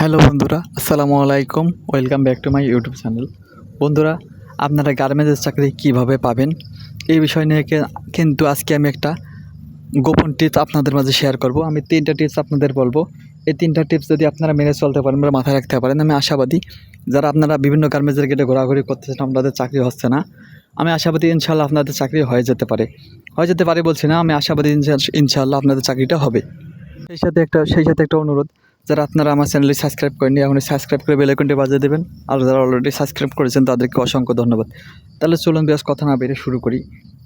Hello বন্ধুরা, আসসালামু আলাইকুম। Welcome back to my YouTube channel বন্ধুরা, আপনারা গার্মেন্টসের চাকরি কীভাবে পাবেন? এই বিষয় নিয়ে কিন্তু আজকে আমি একটা গোপন টিপস আপনাদের মাঝে শেয়ার করব। আমি তিনটা টিপস আপনাদের বলব। এই তিনটা টিপস যদি আপনারা মেনে চলতে পারেন বা মাথায় রাখতে পারেন, আমি আশাবাদী যারা আপনারা বিভিন্ন গার্মেন্টসের গেটে ঘোরাঘুরি করতেছেন আপনাদের চাকরি হচ্ছে না। আমি আশাবাদী ইনশাল্লাহ আপনাদের চাকরি হয়ে যেতে পারে। হয়ে যেতে পারে বলছি না, আমি আশাবাদী ইনশাল্লাহ আপনাদের চাকরিটা হবে। সেই সাথে একটা সেই সাথে একটা অনুরোধ। যারা আপনারা আমার চ্যানেলে সাবস্ক্রাইব করেননি এখন সাবস্ক্রাইব করে বেল আইকনটি বাজিয়ে দেবেন। আর যারা অলরেডি সাবস্ক্রাইব করেছেন, তাদেরকে অসংখ্য ধন্যবাদ। তাহলে চলুন বেশ কথা না বেড়ে শুরু করি।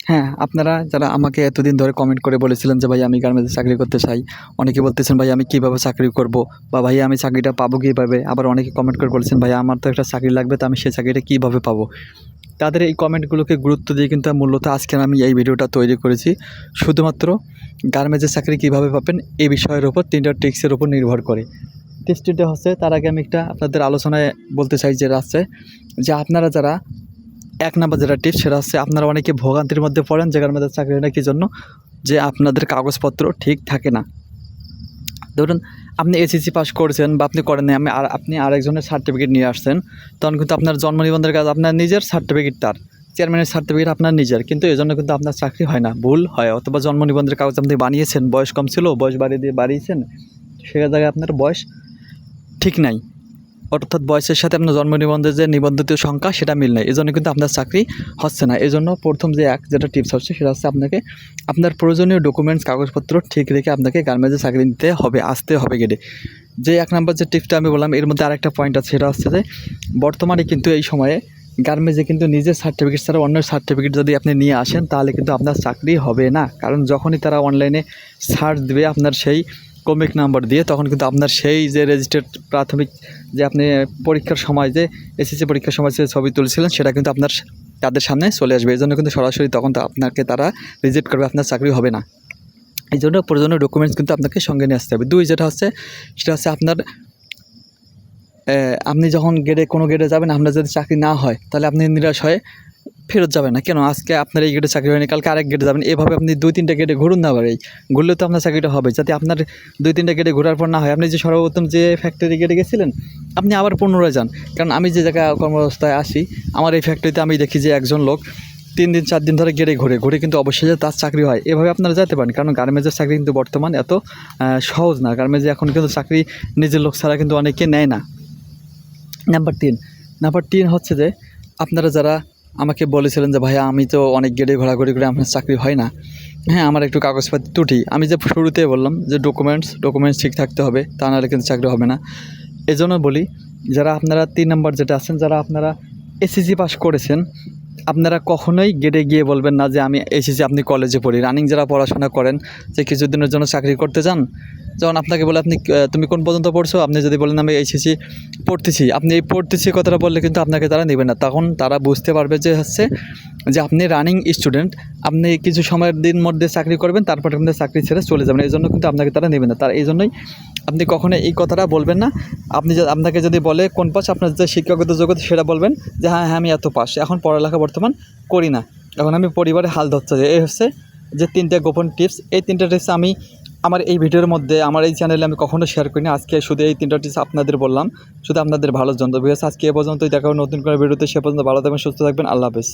হ্যাঁ আপনারা যারা আমাকে এতদিন ধরে কমেন্ট করে বলেছিলেন যে, ভাই, আমি গার্মেন্টসে চাকরি করতে চাই। অনেকে বলতেছেন, ভাই, আমি কীভাবে চাকরি করব? বা, ভাই, আমি চাকরিটা পাবো কীভাবে? আবার অনেকে কমেন্ট করে বলেছেন, ভাই, আমার তো একটা চাকরি লাগবে, তো আমি সেই চাকরিটা কীভাবে পাবো? তাদের এই কমেন্টগুলোকে গুরুত্ব দিয়ে কিন্তু মূলত আজকে আমি এই ভিডিওটা তৈরি করেছি। শুধুমাত্র গার্মেন্টসের চাকরি কীভাবে পাবেন, এই বিষয়ের ওপর তিনটা টিক্সের ওপর নির্ভর করে। টেস্টিটা হচ্ছে, তার আগে আমি একটা আপনাদের আলোচনায় বলতে চাই যে আছে যে, আপনারা যারা এক নাম্বার যেটা টিপস, সেটা হচ্ছে আপনারা অনেকে ভোগান্তির মধ্যে পড়েন, যে মধ্যে চাকরি না কি জন্য? যে আপনাদের কাগজপত্র ঠিক থাকে না। ধরুন, আপনি এসএসসি পাস করেছেন বা আপনি করেন আমি আর, আপনি আরেকজনের সার্টিফিকেট নিয়ে আসছেন, তখন কিন্তু আপনার জন্ম নিবন্ধনের কাজ আপনার নিজের সার্টিফিকেট তার। চেয়ারম্যানের সার্টিফিকেট আপনার নিজের, কিন্তু এই জন্য কিন্তু আপনার চাকরি হয় না, ভুল হয়। অথবা জন্ম নিবন্ধনের কাগজ আপনি বানিয়েছেন, বয়স কম ছিল, বয়স বাড়িয়ে দিয়ে বাড়িয়েছেন সে জায়গায় আপনার বয়স ঠিক নাই। অর্থাৎ বয়সের সাথে আপনার জন্ম নিবন্ধের যে নিবন্ধিত সংখ্যা, সেটা মিল নেই। এই জন্য কিন্তু আপনার চাকরি হচ্ছে না। এই জন্য প্রথম যে এক যেটা টিপস হচ্ছে, সেটা হচ্ছে আপনাকে আপনার প্রয়োজনীয় ডকুমেন্টস কাগজপত্র ঠিক রেখে আপনাকে গার্মেন্টসে চাকরি নিতে হবে, আসতে হবে গেটে যে এক নম্বর যে টিপসটা আমি বললাম, এর মধ্যে আরেকটা পয়েন্ট আছে, সেটা হচ্ছে যে বর্তমানে কিন্তু এই সময়ে গার্মেন্টসে কিন্তু নিজের সার্টিফিকেট ছাড়া অন্য সার্টিফিকেট যদি আপনি নিয়ে আসেন, তাহলে কিন্তু আপনার চাকরি হবে না। কারণ যখনই তারা অনলাইনে সার্চ দেবে আপনার সেই কমিক নাম্বার দিয়ে তখন কিন্তু আপনার সেই যে রেজিস্টার্ড প্রাথমিক যে আপনি পরীক্ষার সময় যে এসএসসি পরীক্ষার সময় যে ছবি তুলছিলেন, সেটা কিন্তু আপনার তাদের সামনে চলে আসবে। এই জন্য কিন্তু সরাসরি তখন তো আপনাকে তারা রিজেক্ট করবে, আপনার চাকরি হবে না। এই জন্য প্রয়োজনীয় ডকুমেন্টস কিন্তু আপনাকে সঙ্গে নিয়ে আসতে হবে। দুই যেটা হচ্ছে, সেটা হচ্ছে আপনার আপনি যখন গেটে কোনো গেটে যাবেন, আপনার যদি চাকরি না হয়, তাহলে আপনি নিরাশ হয়ে ফেরত যাবেন না। কেন? আজকে আপনার এই গেটে চাকরি হয়নি, কালকে আরেক গেটে যাবেন। এভাবে আপনি দুই, তিনটা গেটে ঘুরুন না পারে ঘুরলে তো আপনার চাকরিটা হবে। যাতে আপনার দুই, তিনটা গেটে ঘোরার পর না হয়। আপনি যে সর্বপ্রথম যে ফ্যাক্টরি গেটে গেছিলেন, আপনি আবার পুনরায় যান। কারণ আমি যে জায়গায় কর্মব্যবস্থায় আসি আমার এই ফ্যাক্টরিতে আমি দেখি যে একজন লোক তিন দিন, চার দিন ধরে গেড়ে ঘুরে। ঘুরে কিন্তু অবশ্যই যে তার চাকরি হয়। এভাবে আপনারা যেতে পারেন। কারণ গার্মেন্টসের চাকরি কিন্তু বর্তমান এত সহজ না। গার্মেন্টসে এখন কিন্তু চাকরি নিজের লোক ছাড়া কিন্তু অনেকে নেয় না। নাম্বার তিন। নাম্বার তিন হচ্ছে যে, আপনারা যারা আমাকে বলেছিলেন যে, ভাইয়া, আমি তো অনেক গেড়ে ঘোরাঘুরি করে আপনার চাকরি হয় না। হ্যাঁ আমার একটু কাগজপাতি ত্রুটি। আমি যে শুরুতে বললাম যে ডকুমেন্টস ডকুমেন্টস ঠিক থাকতে হবে, তা নাহলে কিন্তু চাকরি হবে না। এজন্য বলি, যারা আপনারা তিন নম্বর যেটা আছেন, যারা আপনারা এসএসসি পাস করেছেন আপনারা কখনোই গেটে গিয়ে বলবেন না যে আমি এসেছি, আপনি কলেজে পড়ি। রানিং যারা পড়াশোনা করেন, যে কিছুদিনের জন্য চাকরি করতে চান, যখন আপনাকে বলে, আপনি তুমি কোন পর্যন্ত পড়ছো? আপনি যদি বলেন, আমি এসেছি, পড়তেছি। আপনি এই পড়তেছি কথাটা বললে কিন্তু আপনাকে তারা নেবে না। তখন তারা বুঝতে পারবে যে হচ্ছে, যে আপনি রানিং স্টুডেন্ট আপনি কিছু সময়ের দিন মধ্যে চাকরি করবেন, তারপর আপনার চাকরি ছেড়ে চলে যাবেন। এই জন্য কিন্তু আপনাকে তারা নেবে না। তার, এই জন্যই আপনি কখনো এই কথাটা বলবেন না? আপনি আপনাকে যদি বলে কোন পাস আপনার যে শিক্ষাগত যোগ্যতা সেটা বলবেন যে হ্যাঁ হ্যাঁ আমি এত পাস এখন পড়ালেখা বর্তমান করি না। এখন আমি পরিবারে হাল ধরতে যাই এই হচ্ছে যে তিনটে গোপন টিপস এই তিনটে টিপস আমি আমার এই ভিডিওর মধ্যে, আমার এই চ্যানেলে আমি কখনো শেয়ার করিনি। আজকে শুধু এই তিনটা টিপস আপনাদের বললাম। শুধু আপনাদের ভালো জন্য। বিকজ আজকে এ পর্যন্তই। দেখা হবে নতুন করে ভিডিওতে। সে পর্যন্ত ভালো থাকবেন, সুস্থ থাকবেন। আল্লাহ হাফেজ।